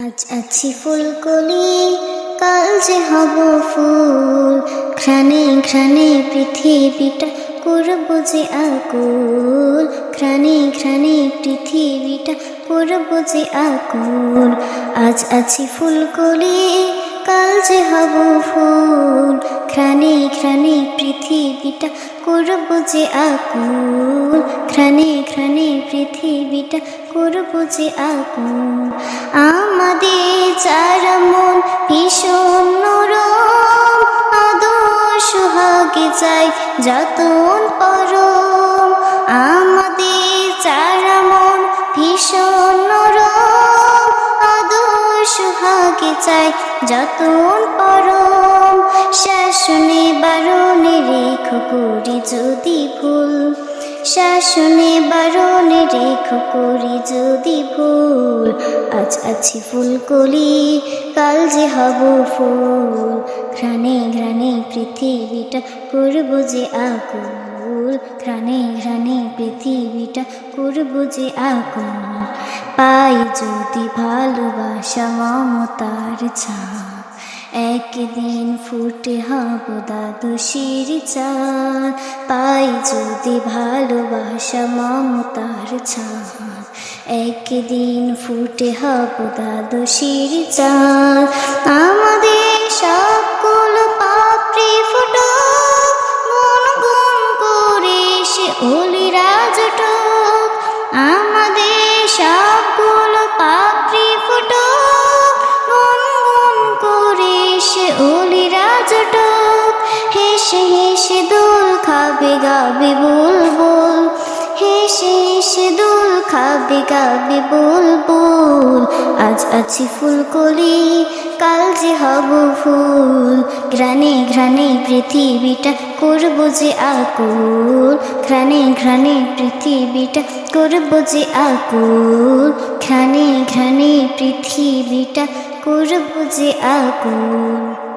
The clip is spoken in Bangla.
আজ আছি ফুলকলি, কাল যে হব ফুল। ঘ্রাণে ঘ্রাণে পৃথিবীটা করব যে আকুল। ঘ্রাণে ঘ্রাণে পৃথিবীটা করব যে আকুল। আজ আছি ফুলকলি, কাল যে হব ফুল। ঘ্রাণে ঘ্রাণে পৃথিবীটা করব যে আকুল। ঘ্রাণে ঘ্রাণে পৃথিবীটা করব যে আকুল। আমাদের চারা মন ভীষণ নরম, আদর্শ হাগে চাই যতন পরম। আমাদের চারা মন ভীষণ নরম, আদর্শ হাগে চাই যতন পরম। শাসনে বারণে রেখো করি যদি ভুল। শাসনে বারণে রেখো করি যদি ভুল। আজ আছি ফুলকলি, কাল যে হব ফুল। ঘ্রাণে ঘ্রাণে পৃথিবীটা করব যে আকুল। ঘ্রাণে ঘ্রাণে পৃথিবীটা করব যে আকুল। পাই যদি ভালোবাসা মমতার ছা একদিন ফুটে হব দাদু শির চাঁদ। পাই যদি ভালোবাসা মমতার ছাদ। একদিন ফুটে হব দাদু শির চাঁদ। আমাদের সবগুলো পাপড়ি ফুটো। মন গুম করে সে অলি রাজটক আমাদের অলি রাজটক হেসে হেসে দোল খাবে গাবে বুলবুল। হেসে হেসে দোল খাবে গাবে বুলবুল। আজ আছি ফুলকলি, কাল যে হব ফুল। ঘ্রাণে ঘ্রাণে পৃথিবীটা করব যে আকুল। ঘ্রাণে ঘ্রাণে পৃথিবীটা করব যে আকুল। ঘ্রাণে ঘ্রাণে পৃথিবীটা করব যে আকুল।